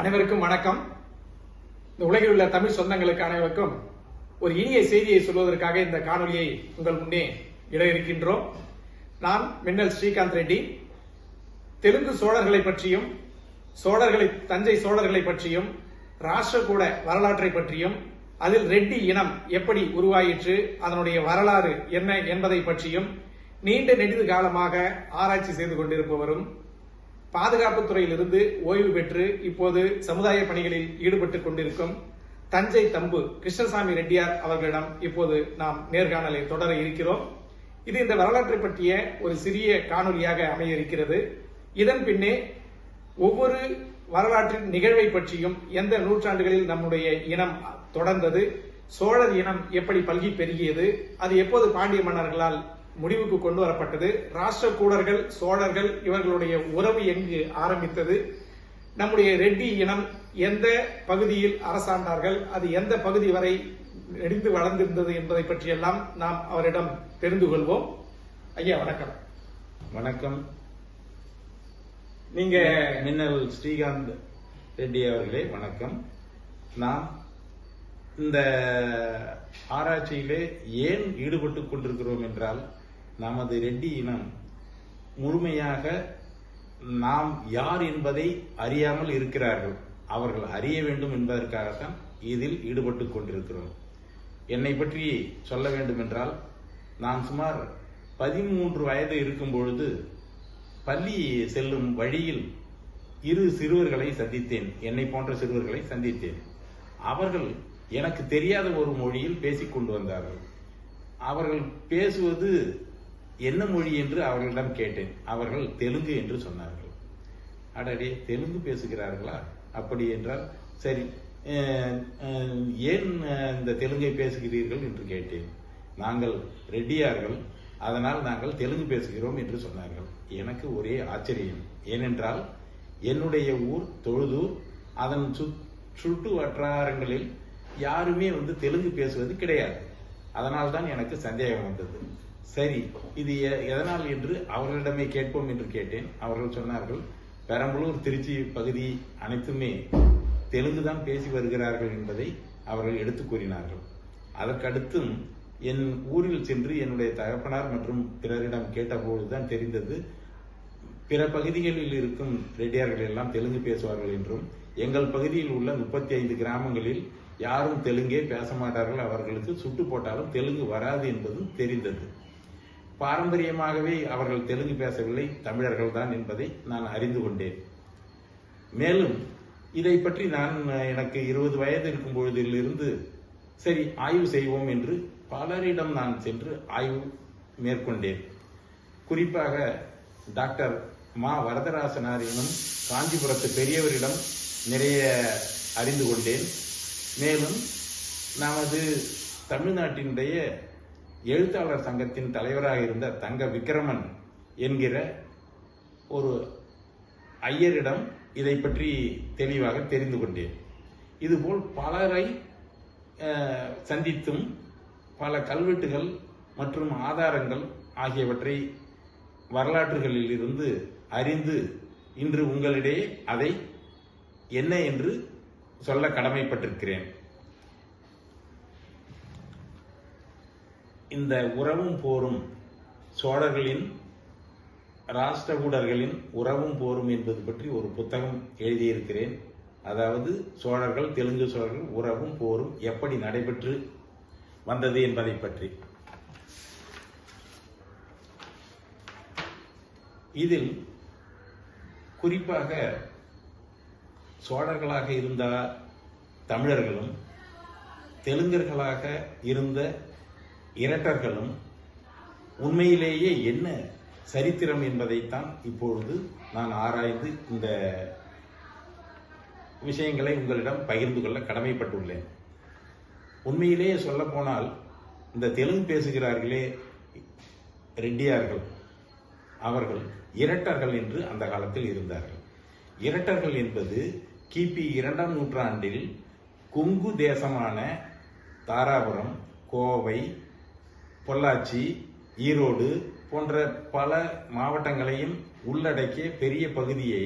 அனைவருக்கும் வணக்கம். இந்த உலகில் உள்ள தமிழ் சொந்தங்களுக்கு அனைவருக்கும் ஒரு இனிய செய்தியை சொல்வதற்காக இந்த காணொலியை உங்கள் முன்னே இட இருக்கின்றோம். நான் மின்னல் ஸ்ரீகாந்த் ரெட்டி. தெலுங்கு சோழர்களை பற்றியும் சோழர்களை தஞ்சை சோழர்களை பற்றியும் ராஷ்டிரகூட வரலாற்றை பற்றியும் அதில் ரெட்டி இனம் எப்படி உருவாயிற்று அதனுடைய வரலாறு என்ன என்பதை பற்றியும் நீண்ட நெடிது காலமாக ஆராய்ச்சி செய்து கொண்டிருப்பவரும் பாதுகாப்பு துறையிலிருந்து ஓய்வு பெற்று இப்போது சமுதாய பணிகளில் ஈடுபட்டுக் கொண்டிருக்கும் தஞ்சை தம்பு கிருஷ்ணசாமி ரெட்டியார் அவர்களிடம் இப்போது நாம் நேர்காணலை தொடர இருக்கிறோம். இது இந்த வரலாற்றை பற்றிய ஒரு சிறிய காணொலியாக அமைய இருக்கிறது இதன் பின்னே ஒவ்வொரு வரலாற்றின் நிகழ்வை பற்றியும் எந்த நூற்றாண்டுகளில் நம்முடைய இனம் தொடர்ந்தது சோழர் இனம் எப்படி பல்கி பெருகியது அது எப்போது பாண்டிய மன்னர்களால் முடிவுக்கு கொண்டு வரப்பட்டது. ராஷ்டிரகூடர்கள் சோழர்கள் இவர்களுடைய உறவு எங்கு ஆரம்பித்தது? நம்முடைய ரெட்டி இனம் எந்த பகுதியில் அரசாண்டார்கள்? அது எந்த பகுதி வரை நெடிந்து வளர்ந்திருந்தது என்பதை பற்றியெல்லாம் நாம் அவரிடம் தெரிந்து கொள்வோம். ஐயா வணக்கம். வணக்கம். நீங்க மின்னல் ஸ்ரீகாந்த் ரெட்டி அவர்களே வணக்கம். நாம் இந்த ஆராய்ச்சியிலே ஏன் ஈடுபட்டு கொண்டிருக்கிறோம் என்றால் நமது ரெட்டி இனம் முழுமையாக நாம் யார் என்பதை அறியாமல் இருக்கிறார்கள். அவர்கள் அறிய வேண்டும் என்பதற்காகத்தான் இதில் ஈடுபட்டு கொண்டிருக்கிறோம். என்னை பற்றி சொல்ல வேண்டும் என்றால் நான் சுமார் பதிமூன்று வயது இருக்கும் பொழுது பள்ளி செல்லும் வழியில் இரு சிறுவர்களை சந்தித்தேன். என்னை போன்ற சிறுவர்களை சந்தித்தேன். அவர்கள் எனக்கு தெரியாத ஒரு மொழியில் பேசிக்கொண்டு வந்தார்கள். அவர்கள் பேசுவது என்ன மொழி என்று அவர்களிடம் கேட்டேன். அவர்கள் தெலுங்கு என்று சொன்னார்கள். அடடே தெலுங்கு பேசுகிறார்களா? அப்படி என்றால் சரி ஏன் இந்த தெலுங்கை பேசுகிறீர்கள் என்று கேட்டேன். நாங்கள் ரெட்டியார்கள் அதனால் நாங்கள் தெலுங்கு பேசுகிறோம் என்று சொன்னார்கள். எனக்கு ஒரே ஆச்சரியம். ஏனென்றால் என்னுடைய ஊர் தொழுதூர் அதன் சு சுற்று வட்டாரங்களில் யாருமே வந்து தெலுங்கு பேசுவது கிடையாது. அதனால் தான் எனக்கு சந்தேகம் வந்தது. சரி இது எ- எதனால் என்று அவர்களிடமே கேட்போம் என்று கேட்டேன். அவர்கள் சொன்னார்கள் பெரம்பலூர் திருச்சி பகுதி அனைத்துமே தெலுங்கு தான் பேசி வருகிறார்கள் என்பதை அவர்கள் எடுத்துக் கூறினார்கள். அதற்கடுத்தும் என் ஊரில் சென்று என்னுடைய தகப்பனார் மற்றும் பிறரிடம் கேட்டபோதுதான் தெரிந்தது பிற பகுதிகளில் இருக்கும் ரெட்டியார்கள் எல்லாம் தெலுங்கு பேசுவார்கள் என்றும் எங்கள் பகுதியில் உள்ள முப்பத்தி ஐந்து கிராமங்களில் யாரும் தெலுங்கே பேச மாட்டார்கள் அவர்களுக்கு சுட்டு போட்டாலும் தெலுங்கு வராது என்பதும் தெரிந்தது. பாரம்பரியமாகவே அவர்கள் தெலுங்கு பேசவில்லை தமிழர்கள் தான் என்பதை நான் அறிந்து கொண்டேன். மேலும் இதை பற்றி நான் எனக்கு இருபது வயது இருக்கும் பொழுதிலிருந்து சரி ஆய்வு செய்வோம் என்று பலரிடம் நான் சென்று ஆய்வு மேற்கொண்டேன். குறிப்பாக டாக்டர் மா வரதராசனாரிடம் காஞ்சிபுரத்து பெரியவரிடம் நிறைய அறிந்து கொண்டேன். மேலும் நமது தமிழ்நாட்டினுடைய எழுத்தாளர் சங்கத்தின் தலைவராக இருந்த தங்க விக்ரமன் என்கிற ஒரு ஐயரிடம் இதை பற்றி தெளிவாக தெரிந்து கொண்டேன். இதுபோல் பலரை சந்தித்தும் பல கல்வெட்டுகள் மற்றும் ஆதாரங்கள் ஆகியவற்றை வரலாற்றுகளில் இருந்து அறிந்து இன்று உங்களிடையே அதை என்ன என்று சொல்ல கடமைப்பட்டிருக்கிறேன். இந்த உறவும் போரும் சோழர்களின் ராஷ்டிரகூடர்களின் உறவும் போரும் என்பது பற்றி ஒரு புத்தகம் எழுதியிருக்கிறேன். அதாவது சோழர்கள் தெலுங்கு சோழர்கள் உறவும் போரும் எப்படி நடைபெற்று வந்தது என்பதை பற்றி. இதில் குறிப்பாக சோழர்களாக இருந்த தமிழர்களும் தெலுங்கர்களாக இருந்த இரட்டர்களும் உண்மையிலேயே என்ன சரித்திரம் என்பதைத்தான் இப்பொழுது நான் ஆராய்ந்து இந்த விஷயங்களை உங்களிடம் பகிர்ந்து கொள்ள கடமைப்பட்டுள்ளேன். உண்மையிலேயே சொல்ல போனால் இந்த தெலுங்கு பேசுகிறார்களே ரெட்டியார்கள் அவர்கள் இரட்டர்கள் என்று அந்த காலத்தில் இருந்தார்கள். இரட்டர்கள் என்பது கிபி இரண்டாம் நூற்றாண்டில் கொங்கு தேசமான தாராபுரம் கோவை பொள்ளாச்சி ஈரோடு போன்ற பல மாவட்டங்களையும் உள்ளடக்கிய பெரிய பகுதியை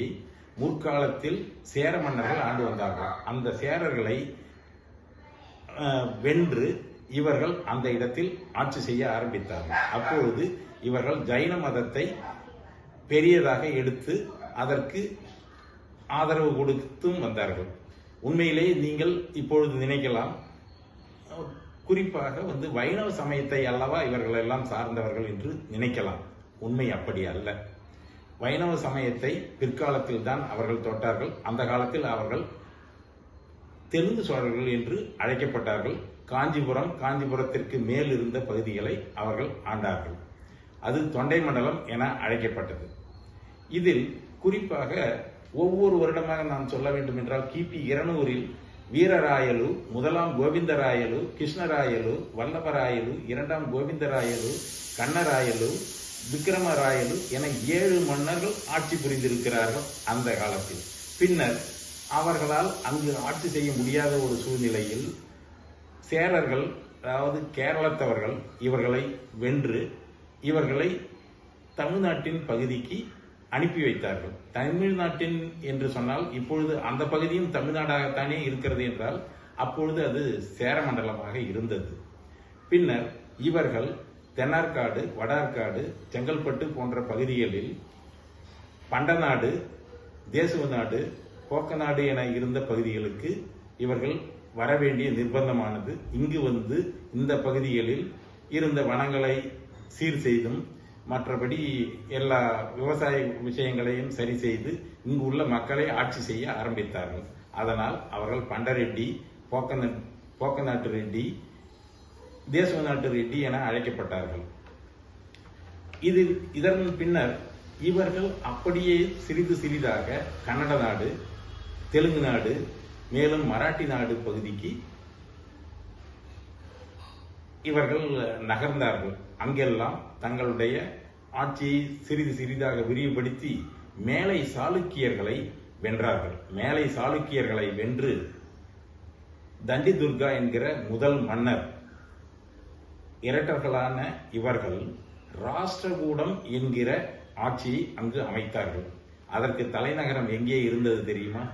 முற்காலத்தில் சேர மன்னர்கள் ஆண்டு வந்தார்கள். அந்த சேரர்களை வென்று இவர்கள் அந்த இடத்தில் ஆட்சி செய்ய ஆரம்பித்தார்கள். அப்பொழுது இவர்கள் ஜைன மதத்தை பெரியதாக எடுத்து அதற்கு ஆதரவு கொடுத்தும் வந்தார்கள். உண்மையிலே நீங்கள் இப்பொழுது நினைக்கலாம் குறிப்பாக வந்து வைணவ சமயத்தை அல்லவா இவர்கள் எல்லாம் சார்ந்தவர்கள் என்று நினைக்கலாம். உண்மை அப்படி அல்ல. வைணவ சமயத்தை பிற்காலத்தில் தான் அவர்கள் தொட்டார்கள். அந்த காலத்தில் அவர்கள் தெலுங்கு சோழர்கள் என்று அழைக்கப்பட்டார்கள். காஞ்சிபுரம் காஞ்சிபுரத்திற்கு மேல் இருந்த பகுதிகளை அவர்கள் ஆண்டார்கள். அது தொண்டை மண்டலம் என அழைக்கப்பட்டது. இதில் குறிப்பாக ஒவ்வொரு வருடமாக நான் சொல்ல வேண்டும் என்றால் கிபி இருநூறில் வீரராயலு முதலாம் கோவிந்தராயலு கிருஷ்ணராயலு வல்லபராயலு இரண்டாம் கோவிந்தராயலு கண்ணராயலு விக்ரமராயலு என ஏழு மன்னர்கள் ஆட்சி புரிந்திருக்கிறார்கள் அந்த காலத்தில். பின்னர் அவர்களால் அங்கு ஆட்சி செய்ய முடியாத ஒரு சூழ்நிலையில் சேரர்கள் அதாவது கேரளத்தவர்கள் இவர்களை வென்று இவர்களை தமிழ்நாட்டின் பகுதிக்கு அனுப்பி வைத்தார்கள். தமிழ்நாட்டின் என்று சொன்னால் இப்பொழுது அந்த பகுதியும் தமிழ்நாடாகத்தானே இருக்கிறது என்றால் அப்பொழுது அது சேரமண்டலமாக இருந்தது. பின்னர் இவர்கள் தென்னார்காடு வடார்காடு செங்கல்பட்டு போன்ற பகுதிகளில் பண்டநாடு தேசுவநாடு கோக்கநாடு என இருந்த பகுதிகளுக்கு இவர்கள் வரவேண்டிய நிர்பந்தமானது. இங்கு வந்து இந்த பகுதிகளில் இருந்த வனங்களை சீர் செய்தும் மற்றபடி எல்லா விவசாய விஷயங்களையும் சரி செய்து இங்கு உள்ள மக்களை ஆட்சி செய்ய ஆரம்பித்தார்கள். அதனால் அவர்கள் பண்டரெட்டி போக்கன போக்கநாட்டு ரெட்டி தேசவ நாட்டு ரெட்டி என அழைக்கப்பட்டார்கள். இது இதன் பின்னர் இவர்கள் அப்படியே சிறிது சிறிதாக கன்னட நாடு தெலுங்கு நாடு மேலும் மராட்டி நாடு பகுதிக்கு இவர்கள் நகர்ந்தார்கள். அங்கெல்லாம் தங்களுடைய ஆட்சியை சிறிது சிறிதாக விரிவுபடுத்தி மேலை சாளுக்கியர்களை வென்றார்கள். மேலை சாளுக்கியர்களை வென்று தண்டி துர்கா என்கிற முதல் மன்னர். இரட்டர்களான இவர்கள் ராஷ்டிரகூடம் என்கிற ஆட்சியை அங்கு அமைத்தார்கள். அதற்கு தலைநகரம் எங்கே இருந்தது தெரியுமா?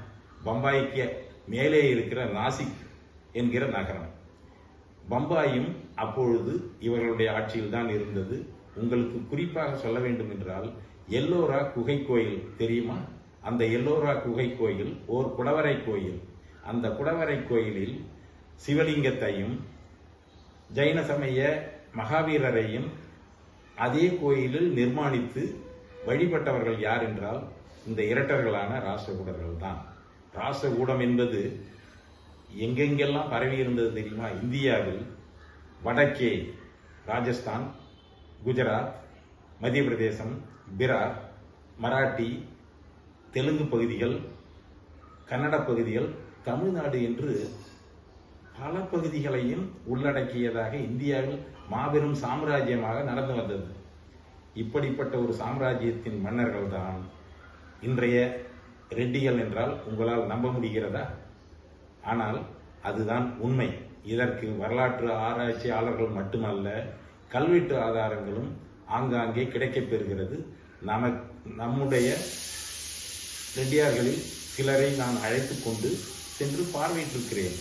பம்பாய்க்கு மேலே இருக்கிற நாசிக் என்கிற நகரம். பம்பாயும் அப்பொழுது இவர்களுடைய ஆட்சியில் தான் இருந்தது. உங்களுக்கு குறிப்பாக சொல்ல வேண்டும் என்றால் எல்லோரா குகை கோயில் தெரியுமா? அந்த எல்லோரா குகை கோயில் ஓர் குடவரை கோயில். அந்த குடவரை கோயிலில் சிவலிங்கத்தையும் ஜைன சமய மகாவீரரையும் அதே கோயிலில் நிர்மாணித்து வழிபட்டவர்கள் யார் என்றால் இந்த இரட்டர்களான ராஷ்டிரகூடர்கள் தான். ராஷ்டிரகூடம் என்பது எங்கெங்கெல்லாம் பரவி இருந்தது தெரியுமா? இந்தியாவில் வடக்கே ராஜஸ்தான் குஜராத் மத்திய பிரதேசம் பிரார் மராட்டி தெலுங்கு பகுதிகள் கன்னட பகுதிகள் தமிழ்நாடு என்று பல பகுதிகளையும் உள்ளடக்கியதாக இந்தியாவில் மாபெரும் சாம்ராஜ்யமாக நடந்து வந்தது. இப்படிப்பட்ட ஒரு சாம்ராஜ்யத்தின் மன்னர்கள் தான் இன்றைய ரெட்டிகள் என்றால் உங்களால் நம்ப முடிகிறதா? ஆனால் அதுதான் உண்மை. இதற்கு வரலாற்று ஆராய்ச்சியாளர்கள் மட்டுமல்ல கல்வெட்டு ஆதாரங்களும் ஆங்காங்கே கிடைக்கப் பெறுகிறது. நம நம்முடைய ரெட்டியார்களில் சிலரை நான் அழைத்து கொண்டு சென்று பார்வையிட்டிருக்கிறேன்.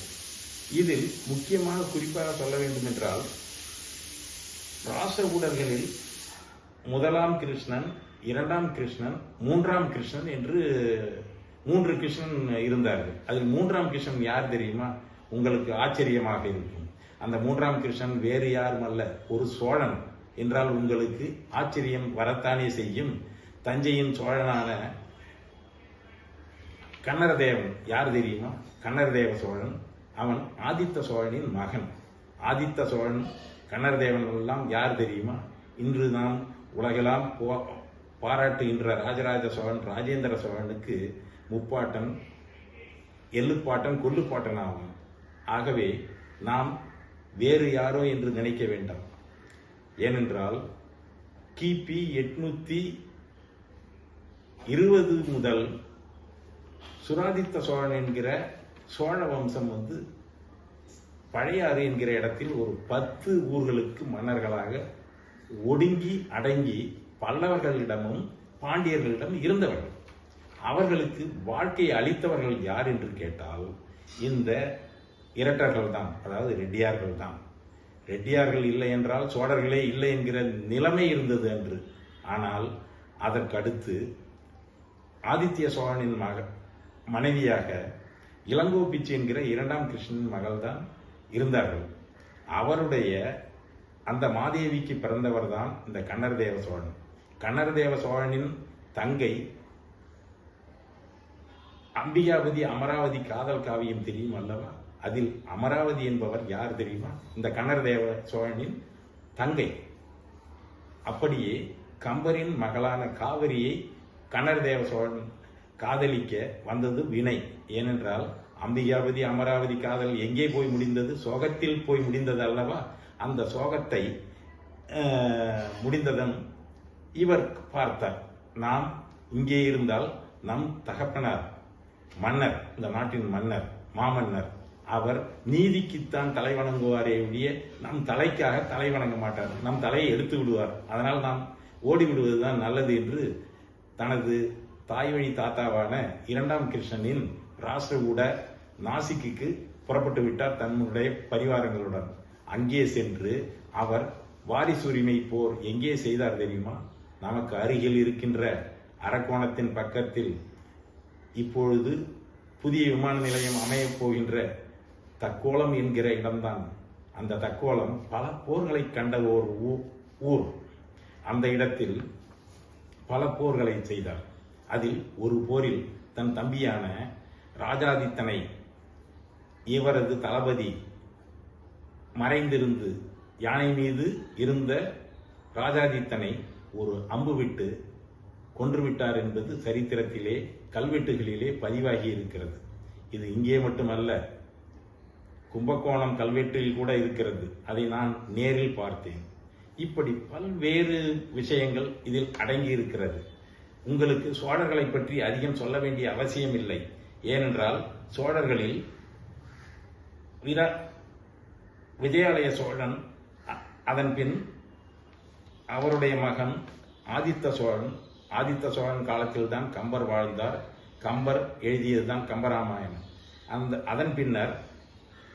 இதில் முக்கியமாக குறிப்பாக சொல்ல வேண்டுமென்றால் ராச ஊடர்களில் முதலாம் கிருஷ்ணன் இரண்டாம் கிருஷ்ணன் மூன்றாம் கிருஷ்ணன் என்று மூன்று கிருஷ்ணன் இருந்தார்கள். அதில் மூன்றாம் கிருஷ்ணன் யார் தெரியுமா? உங்களுக்கு ஆச்சரியமாக இருக்கும். அந்த மூன்றாம் கிருஷ்ணன் வேறு யாரும் அல்ல ஒரு சோழன். என்றால் உங்களுக்கு ஆச்சரியம் வரத்தானே செய்யும். தஞ்சையின் சோழனான கன்னரதேவன் யார் தெரியுமா? கன்னரதேவ சோழன். அவன் ஆதித்த சோழனின் மகன். ஆதித்த சோழன் கன்னரதேவன் எல்லாம் யார் தெரியுமா? இன்று நாம் உலகெல்லாம் போ- பாராட்டுகின்ற ராஜராஜ சோழன் ராஜேந்திர சோழனுக்கு முப்பாட்டன் எள்ளுப்பாட்டன் கொல்லுப்பாட்டன் ஆகும் ஆகவே நாம் வேறு யாரோ என்று நினைக்க வேண்டாம். ஏனென்றால் கிபி எட்நூத்தி இருபது முதல் சுராதித்த சோழன் என்கிற சோழ வம்சம் வந்து பழையாறு என்கிற இடத்தில் ஒரு பத்து ஊர்களுக்கு மன்னர்களாக ஒடுங்கி அடங்கி பல்லவர்களிடமும் பாண்டியர்களிடம் இருந்தவர்கள். அவர்களுக்கு வாழ்க்கையை அளித்தவர்கள் யார் என்று கேட்டால் இந்த இரட்டர்கள் தான் அதாவது ரெட்டியார்கள் தான் ரெட்டியார்கள் இல்லை என்றால் சோழர்களே இல்லை என்கிற நிலைமை இருந்தது என்று ஆனால் அதற்கடுத்து ஆதித்ய சோழனின் மக மனைவியாக இளங்கோ பிச்சை என்கிற இரண்டாம் கிருஷ்ணன் மகள் தான் இருந்தார்கள். அவருடைய அந்த மாதேவிக்கு பிறந்தவர் தான் இந்த கண்ணர்தேவ சோழன். கண்ணர்தேவ சோழனின் தங்கை அம்பிகாபதி அமராவதி காதல் காவியம் தெரியும் அல்லவா? அதில் அமராவதி என்பவர் யார் தெரியுமா? இந்த கண்ணர்தேவ சோழனின் தங்கை. அப்படியே கம்பரின் மகளான காவிரியை கண்ணர்தேவ சோழன் காதலிக்க வந்தது வினை. ஏனென்றால் அம்பிகாபதி அமராவதி காதல் எங்கே போய் முடிந்தது? சோகத்தில் போய் முடிந்தது அல்லவா? அந்த சோகத்தை முடிந்ததன் முடிந்ததும் இவர் பார்த்தார். நாம் இங்கே இருந்தால் நம் தகப்பனார் மன்னர் இந்த நாட்டின் மன்னர் மாமன்னர் அவர் நீதிக்குத்தான் தலை வணங்குவாரே ஒழிய நம் தலைக்காக தலை வணங்க மாட்டார். நம் தலையை எடுத்து விடுவார். அதனால் நாம் ஓடி விடுவதுதான் நல்லது என்று தனது தாய் வழி தாத்தாவான இரண்டாம் கிருஷ்ணனின் ராஷ்டிரகூட நாசிக்கு புறப்பட்டு விட்டார் தன்னுடைய பரிவாரங்களுடன். அங்கே சென்று அவர் வாரிசுரிமை போர் எங்கே செய்தார் தெரியுமா? நமக்கு அருகில் இருக்கின்ற அரக்கோணத்தின் பக்கத்தில் இப்பொழுது புதிய விமான நிலையம் அமையப் போகின்ற தக்கோலம் என்கிற இடம்தான். அந்த தக்கோலம் பல போர்களை கண்ட ஓர் ஊ- ஊர். அந்த இடத்தில் பல போர்களை செய்தார். அதில் ஒரு போரில் தன் தம்பியான ராஜாதித்தனை இவரது தளபதி மறைந்திருந்து யானை மீது இருந்த ராஜாதித்தனை ஒரு அம்பு விட்டு கொன்றுவிட்டார் என்பது சரித்திரத்திலே கல்வெட்டுகளிலே பதிவாகி இருக்கிறது. இது இங்கே மட்டுமல்ல கும்பகோணம் கல்வெட்டில் கூட இருக்கிறது. அதை நான் நேரில் பார்த்தேன். இப்படி பல்வேறு விஷயங்கள் இதில் அடங்கி இருக்கிறது உங்களுக்கு சோழர்களை பற்றி அதிகம் சொல்ல வேண்டிய அவசியம் இல்லை ஏனென்றால் சோழர்களில் விரா விஜயாலய சோழன் அதன் பின் அவருடைய மகன் ஆதித்த சோழன் ஆதித்த சோழன் காலத்தில் தான் கம்பர் வாழ்ந்தார். கம்பர் எழுதியதுதான் கம்பராமாயணம். அந்த அதன் பின்னர்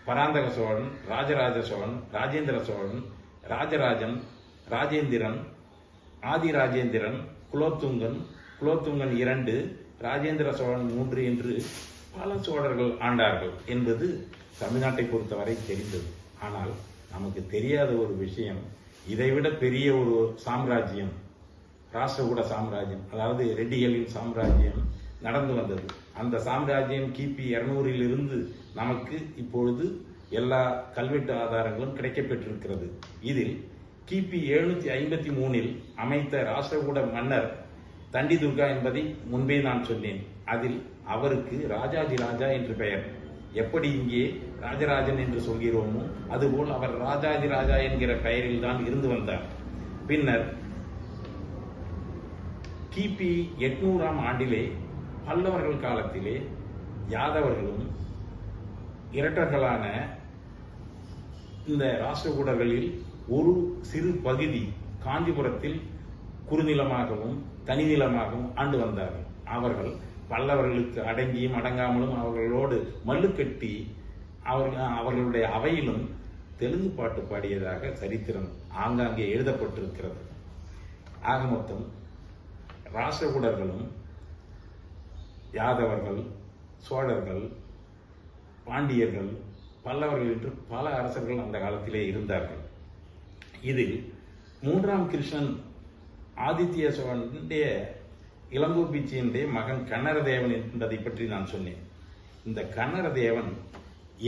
பராந்தக சோழன் ராஜராஜ சோழன் ராஜேந்திர சோழன் ராஜராஜன் ராஜேந்திரன் ஆதிராஜேந்திரன் குலோத்துங்கன் குலோத்துங்கன் இரண்டு ராஜேந்திர சோழன் மூன்று என்று பல சோழர்கள் ஆண்டார்கள் என்பது தமிழ்நாட்டை பொறுத்தவரை தெரிந்தது. ஆனால் நமக்கு தெரியாத ஒரு விஷயம் இதைவிட பெரிய ஒரு சாம்ராஜ்யம் ராஷ்டிரகூட சாம்ராஜ்யம் அதாவது ரெட்டிகளின் சாம்ராஜ்யம் நடந்து வந்தது. அந்த சாம்ராஜ்யம் கிபி இருநூறில் இருந்து நமக்கு இப்பொழுது எல்லா கல்வெட்டு ஆதாரங்களும் கிடைக்கப்பெற்றிருக்கிறது. இதில் கிபி எழுநூத்தி ஐம்பத்தி மூணில் அமைத்த ராஷ்டிரகூட மன்னர் தண்டி துர்கா என்பதை முன்பே நான் சொன்னேன். அதில் அவருக்கு ராஜாஜி ராஜா என்று பெயர். எப்படி இங்கே ராஜராஜன் என்று சொல்கிறோமோ அதுபோல் அவர் ராஜாஜி ராஜா என்கிற பெயரில் தான் இருந்து வந்தார். பின்னர் கிபி எட்நூறாம் ஆண்டிலே பல்லவர்கள் காலத்திலே யாதவர்களும் இரட்டர்களான இந்த ராஷ்டிரகூடர்களில் ஒரு சிறு பகுதி காஞ்சிபுரத்தில் குறுநிலமாகவும் தனிநிலமாகவும் ஆண்டு வந்தார்கள். அவர்கள் பல்லவர்களுக்கு அடங்கியும் அடங்காமலும் அவர்களோடு மல்லு கட்டி அவர்கள் அவர்களுடைய அவையிலும் தெலுங்கு பாட்டு பாடியதாக சரித்திரம் ஆங்காங்கே எழுதப்பட்டிருக்கிறது. ஆக மொத்தம் ராஷ்டிரகூடர்களும் யாதவர்கள் சோழர்கள் பாண்டியர்கள் பல்லவர்கள் என்று பல அரசர்கள் அந்த காலத்திலே இருந்தார்கள். இதில் மூன்றாம் கிருஷ்ணன் ஆதித்ய சோழனுடைய இளங்கோ பிச்சையினுடைய மகன் கன்னரதேவன் என்பதை பற்றி நான் சொன்னேன். இந்த கன்னரதேவன்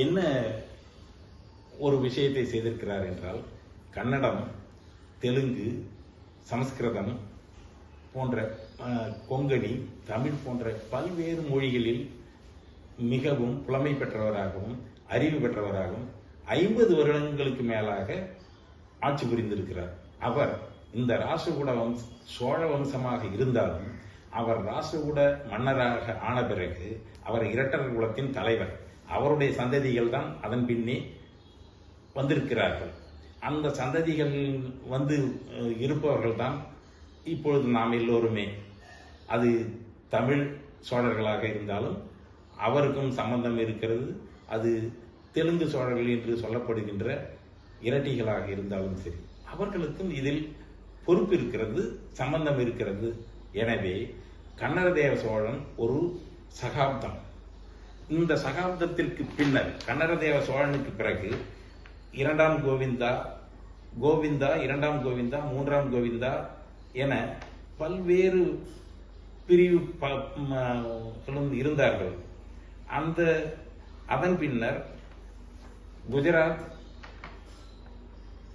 என்ன ஒரு விஷயத்தை செய்திருக்கிறார் என்றால் கன்னடம் தெலுங்கு சமஸ்கிருதம் போன்ற கொங்கனி கொங்கணி தமிழ் போன்ற பல்வேறு மொழிகளில் மிகவும் புலமை பெற்றவராகவும் அறிவு பெற்றவராகவும் ஐம்பது வருடங்களுக்கு மேலாக ஆட்சி புரிந்திருக்கிறார். அவர் இந்த ராசகுட வம்ச சோழ வம்சமாக இருந்தாலும் அவர் ராசகுட மன்னராக ஆன பிறகு அவர் இரட்டர் குலத்தின் தலைவர். அவருடைய சந்ததிகள் தான் அதன் பின்னே வந்திருக்கிறார்கள். அந்த சந்ததிகள் வந்து இருப்பவர்கள் தான் இப்பொழுது நாம் எல்லோருமே அது தமிழ் சோழர்களாக இருந்தாலும் அவருக்கும் சம்பந்தம் இருக்கிறது. அது தெலுங்கு சோழர்கள் என்று சொல்லப்படுகின்ற இரட்டிகளாக இருந்தாலும் சரி அவர்களுக்கும் இதில் பொறுப்பு இருக்கிறது சம்பந்தம் இருக்கிறது. எனவே கன்னரதேவ சோழன் ஒரு சகாப்தம். இந்த சகாப்தத்திற்கு பின்னர் கன்னடதேவ சோழனுக்கு பிறகு இரண்டாம் கோவிந்தா கோவிந்தா இரண்டாம் கோவிந்தா மூன்றாம் கோவிந்தா என பல்வேறு பிரிவு ப- இருந்தார்கள். அந்த அதன் பின்னர் குஜராத்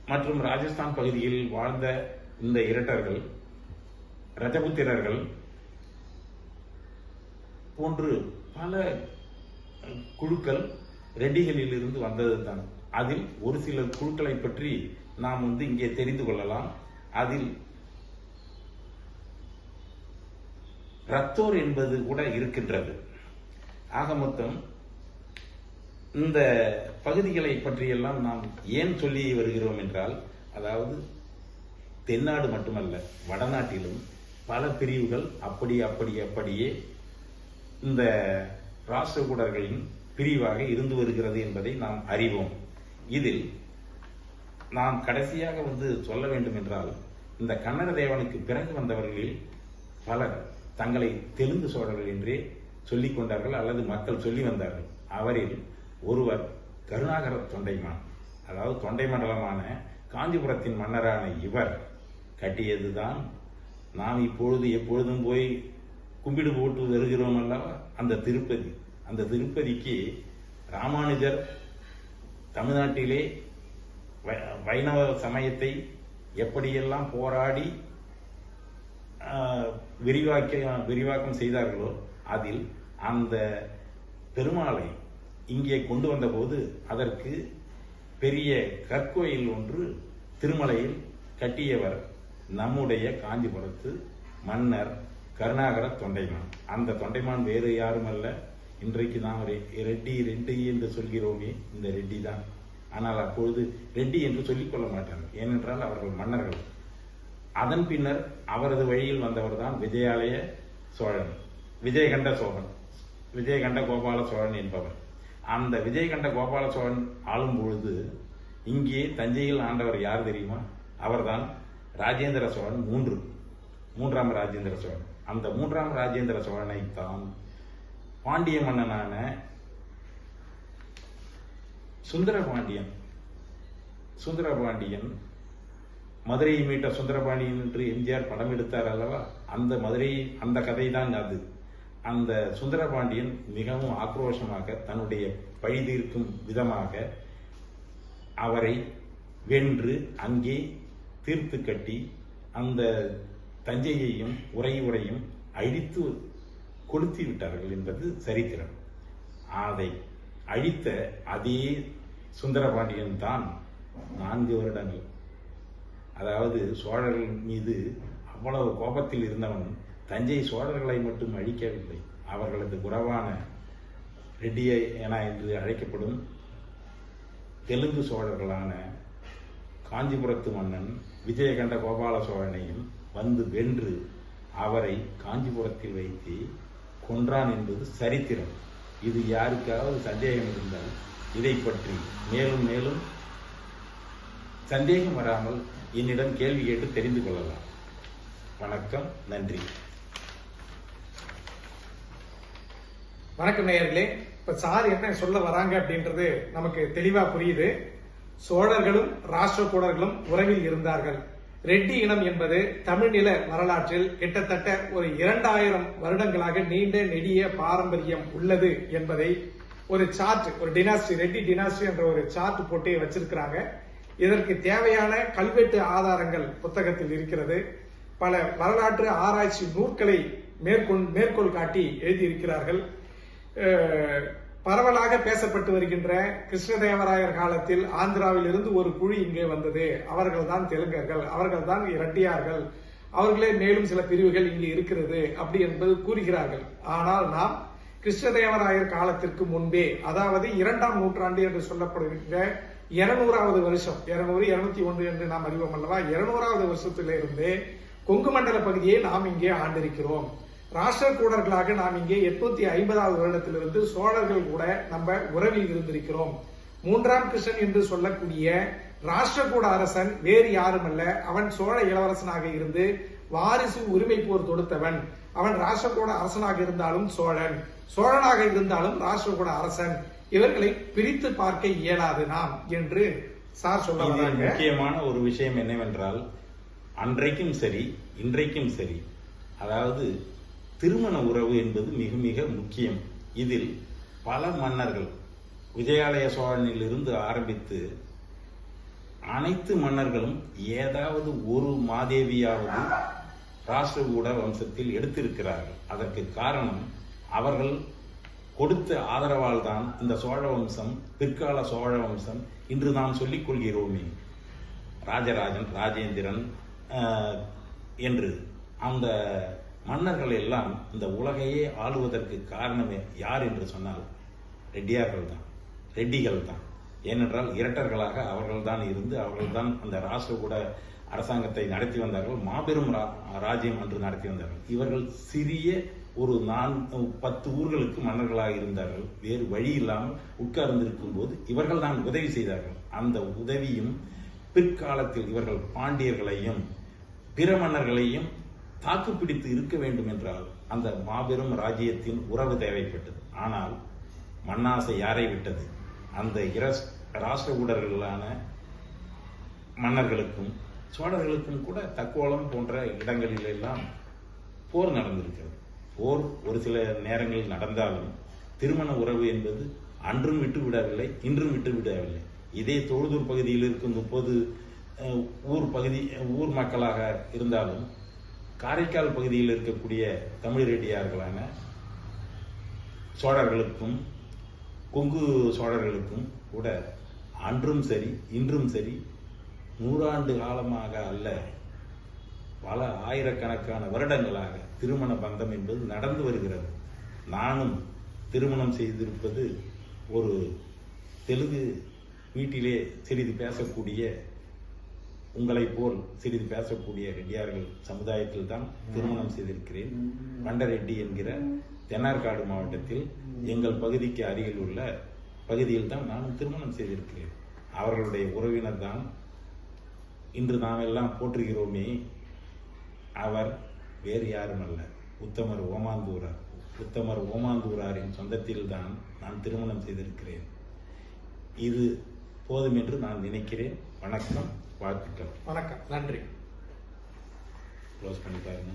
மற்றும் ராஜஸ்தான் பகுதியில் வாழ்ந்த இந்த இரட்டர்கள் ரஜபுத்திரர்கள் போன்று பல குழுக்கள் ரெட்டிகளில் இருந்து வந்தது தான் அதில் ஒரு சில குழுக்களை பற்றி நாம் வந்து இங்கே தெரிந்து கொள்ளலாம். அதில் ரத்தோர் என்பது கூட இருக்கின்றது. ஆக மொத்தம் இந்த பகுதிகளை பற்றியெல்லாம் நாம் ஏன் சொல்லி வருகிறோம் என்றால் அதாவது தென்னாடு மட்டுமல்ல வடநாட்டிலும் பல பிரிவுகள் அப்படி அப்படி அப்படியே இந்த ராஷ்டிரகூடர்களின் பிரிவாக இருந்து வருகிறது என்பதை நாம் அறிவோம். இதில் நாம் கடைசியாக வந்து சொல்ல வேண்டும் என்றால் இந்த கன்னட தேவனுக்கு பிறகு வந்தவர்களில் பலர் தங்களை தெலுங்கு சோழர்கள் என்றே சொல்லிக் கொண்டார்கள் அல்லது மக்கள் சொல்லி வந்தார்கள். அவரில் ஒருவர் கருணாகர தொண்டைமான். அதாவது தொண்டை மண்டலமான காஞ்சிபுரத்தின் மன்னரான இவர் கட்டியதுதான் நாம் இப்பொழுது எப்பொழுதும் போய் கும்பிடு போட்டு வருகிறோம் அல்லவா? அந்த திருப்பதி. அந்த திருப்பதிக்கு ராமானுஜர் தமிழ்நாட்டிலே வைணவ சமயத்தை எப்படியெல்லாம் போராடி விரிவாக்க விரிவாக்கம் செய்தார்களோ அதில் அந்த பெருமாளை இங்கே கொண்டு வந்தபோது அதற்கு பெரிய கற்கோயில் ஒன்று திருமலையில் கட்டியவர் நம்முடைய காஞ்சிபுரத்து மன்னர் கருணாகர தொண்டைமான். அந்த தொண்டைமான் வேறு யாரும் அல்ல இன்றைக்கு நாம் ரெட்டி ரெட்டி என்று சொல்கிறோமே இந்த ரெட்டி தான். ஆனால் அப்பொழுது ரெட்டி என்று சொல்லிக் கொள்ள மாட்டார்கள். ஏனென்றால் அவர்கள் மன்னர்கள். அதன் பின்னர் அவரது வழியில் வந்தவர் தான் விஜயாலய சோழன். விஜயகண்ட சோழன். விஜயகண்ட கோபால சோழன் என்பவர். அந்த விஜயகண்ட கோபால சோழன் ஆளும் பொழுது இங்கே தஞ்சையில் ஆண்டவர் யார் தெரியுமா? அவர்தான் ராஜேந்திர சோழன் மூன்று. மூன்றாம் ராஜேந்திர சோழன். அந்த மூன்றாம் ராஜேந்திர சோழனை தான் பாண்டிய மன்னனான சுந்தர பாண்டியன் சுந்தர பாண்டியன் மதுரையை மீட்ட சுந்தரபாண்டியன் என்று எம்ஜிஆர் படம் எடுத்தார் அல்லவா? அந்த மதுரை அந்த கதை தான் அது. அந்த சுந்தரபாண்டியன் மிகவும் ஆக்ரோஷமாக தன்னுடைய பழி தீர்க்கும் விதமாக அவரை வென்று அங்கே தீர்த்து கட்டி அந்த தஞ்சையையும் உரை அழித்து கொளுத்தி விட்டார்கள் என்பது சரித்திரம். அதை அழித்த அதே சுந்தரபாண்டியன் தான் நான்கு வருடங்கள். அதாவது சோழர்கள் மீது அவ்வளவு கோபத்தில் இருந்தவன் தஞ்சை சோழர்களை மட்டும் அழிக்கவில்லை. அவர்களது குறவான ரெட்டிய என என்று அழைக்கப்படும் தெலுங்கு சோழர்களான காஞ்சிபுரத்து மன்னன் விஜயகண்ட கோபால சோழனையும் வந்து வென்று அவரை காஞ்சிபுரத்தில் வைத்து கொன்றான் என்பது சரித்திரம். இது யாருக்காவது சந்தேகம் இருந்தால் இதை பற்றி மேலும் மேலும் சந்தேகம் வராமல் என்னிடம் கேள்வி கேட்டு தெரிந்து கொள்ளலாம். வணக்கம் நன்றி. வணக்கம் நேயர்களே. இப்ப சார் என்ன சொல்ல வராங்க அப்படின்றது நமக்கு தெளிவா புரியுது. சோழர்களும் ராஷ்டிரகூடர்களும் உறவில் இருந்தார்கள். ரெட்டி இனம் என்பது தமிழ்நில வரலாற்றில் கிட்டத்தட்ட ஒரு இரண்டாயிரம் வருடங்களாக நீண்ட நெடிய பாரம்பரியம் உள்ளது என்பதை ஒரு சார்ட் ஒரு டினாஸ்டி ரெட்டி டினாஸ்டி என்ற ஒரு சார்ட் போட்டு வச்சிருக்கிறாங்க. இதற்கு தேவையான கல்வெட்டு ஆதாரங்கள் புத்தகத்தில் இருக்கிறது. பல வரலாற்று ஆராய்ச்சி நூற்களை மேற்கொள் மேற்கோள் காட்டி எழுதியிருக்கிறார்கள். பரவலாக பேசப்பட்டு வருகின்ற கிருஷ்ணதேவராயர் காலத்தில் ஆந்திராவில் இருந்து ஒரு குழி இங்கே வந்தது. அவர்கள் தான் தெலுங்கர்கள் அவர்கள் தான் இரட்டியார்கள். அவர்களே மேலும் சில பிரிவுகள் இங்கே இருக்கிறது அப்படி என்பது கூறுகிறார்கள். ஆனால் நாம் கிருஷ்ணதேவராயர் காலத்திற்கு முன்பே அதாவது இரண்டாம் நூற்றாண்டு என்று சொல்லப்படுகின்ற இருநூறாவது வருஷம். இருநூறு இருநூத்தி ஒன்று என்று நாம் அறிவோம் அல்லவா? இருநூறாவது வருஷத்திலிருந்து கொங்கு மண்டல பகுதியை நாம் இங்கே ஆண்டிருக்கிறோம். ராஷ்டிரக்கூடர்களாக நாம் இங்கே எட்நூத்தி ஐம்பதாவது வருடத்திலிருந்து சோழர்கள் கூட நம்ம உறவில் இருந்திருக்கிறோம். மூன்றாம் கிருஷ்ணன் என்று சொல்லக்கூடிய ராஷ்டிரகூட அரசன் வேறு யாருமல்ல அவன் சோழ இளவரசனாக இருந்து வாரிசு உரிமை போர் தொடுத்தவன். அவன் ராஷ்டிரகூட அரசனாக இருந்தாலும் சோழன். சோழனாக இருந்தாலும் ராஷ்டிரகூட அரசன். இவர்களை பிரித்து பார்க்க இயலாது நாம் என்று சார் சொல்ல வராங்க. முக்கியமான ஒரு விஷயம் என்னவென்றால் அன்றைக்கும் சரி இன்றைக்கும் சரி அதாவது திருமண உறவு என்பது மிக மிக முக்கியம். இதில் பல மன்னர்கள் விஜயாலய சோழனிலிருந்து ஆரம்பித்து அனைத்து மன்னர்களும் ஏதாவது ஒரு மாதேவியாவது ராஷ்டிரகூட வம்சத்தில் எடுத்திருக்கிறார்கள். அதற்கு காரணம் அவர்கள் கொடுத்த ஆதரவால் தான் இந்த சோழ வம்சம் பிற்கால சோழ வம்சம் இன்று நாம் சொல்லிக் கொள்கிறோமே. ராஜராஜன் ராஜேந்திரன் என்று அந்த மன்னர்கள் எல்லாம் இந்த உலகையே ஆளுவதற்கு காரணமே யார் என்று சொன்னால் ரெட்டியார்கள் தான் ரெட்டிகள் தான். ஏனென்றால் இரட்டர்களாக அவர்கள்தான் இருந்து அவர்கள்தான் அந்த ராஷ்டிரகூட அரசாங்கத்தை நடத்தி வந்தார்கள் மாபெரும் ரா- ராஜ்யம் என்று நடத்தி வந்தார்கள். இவர்கள் சிறிய ஒரு நான் பத்து ஊர்களுக்கு மன்னர்களாக இருந்தார்கள். வேறு வழி இல்லாமல் உட்கார்ந்திருக்கும் போது இவர்கள் தான் உதவி செய்தார்கள். அந்த உதவியும் பிற்காலத்தில் இவர்கள் பாண்டியர்களையும் பிற மன்னர்களையும் தாக்குப்பிடித்து இருக்க வேண்டும் என்றால் அந்த மாபெரும் ராஜ்யத்தின் உறவு தேவைப்பட்டது. ஆனால் மண்ணாசை யாரை விட்டது? அந்த இரஸ் ராஷ்டிரகூடர்களான மன்னர்களுக்கும் சோழர்களுக்கும் கூட தக்கோலம் போன்ற இடங்களில் எல்லாம் போர் நடந்திருக்கிறது. போர் ஒரு சில நேரங்களில் நடந்தாலும் திருமண உறவு என்பது அன்றும் விட்டு விடவில்லை இன்றும் விட்டு விடவில்லை. இதே தொழுதூர் பகுதியில் இருக்கும் முப்பது அஹ், ஊர் பகுதி ஊர் மக்களாக இருந்தாலும் காரைக்கால் பகுதியில் இருக்கக்கூடிய தமிழ் ரெட்டியார்களான சோழர்களுக்கும் கொங்கு சோழர்களுக்கும் கூட அன்றும் சரி இன்றும் சரி நூறாண்டு காலமாக அல்ல பல ஆயிரக்கணக்கான வருடங்களாக திருமண பந்தம் என்பது நடந்து வருகிறது. நானும் திருமணம் செய்திருப்பது ஒரு தெலுங்கு வீட்டிலே சிறிது பேசக்கூடிய உங்களைப் போல் சிறிது பேசக்கூடிய ரெட்டியார்கள் சமுதாயத்தில் தான் திருமணம் செய்திருக்கிறேன். வண்டரெட்டி என்கிற தென்னார்காடு மாவட்டத்தில் எங்கள் பகுதிக்கு அருகில் உள்ள பகுதியில் தான் நானும் திருமணம் செய்திருக்கிறேன். அவர்களுடைய உறவினர் தான் இன்று நாம் எல்லாம் போற்றுகிறோமே. அவர் வேறு யாரும் அல்ல. உத்தமர் ஓமாந்தூரார். உத்தமர் ஓமாந்தூராரின் சொந்தத்தில் தான் நான் திருமணம் செய்திருக்கிறேன். இது போதும் என்று நான் நினைக்கிறேன். வணக்கம் வாழ்த்துக்கள். வணக்கம் நன்றி. க்ளோஸ் பண்ணி பாருங்க.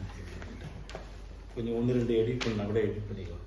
கொஞ்சம் ஒன்று ரெண்டு எடிட் பண்ணா கூட எடிட் பண்ணிக்கலாம்.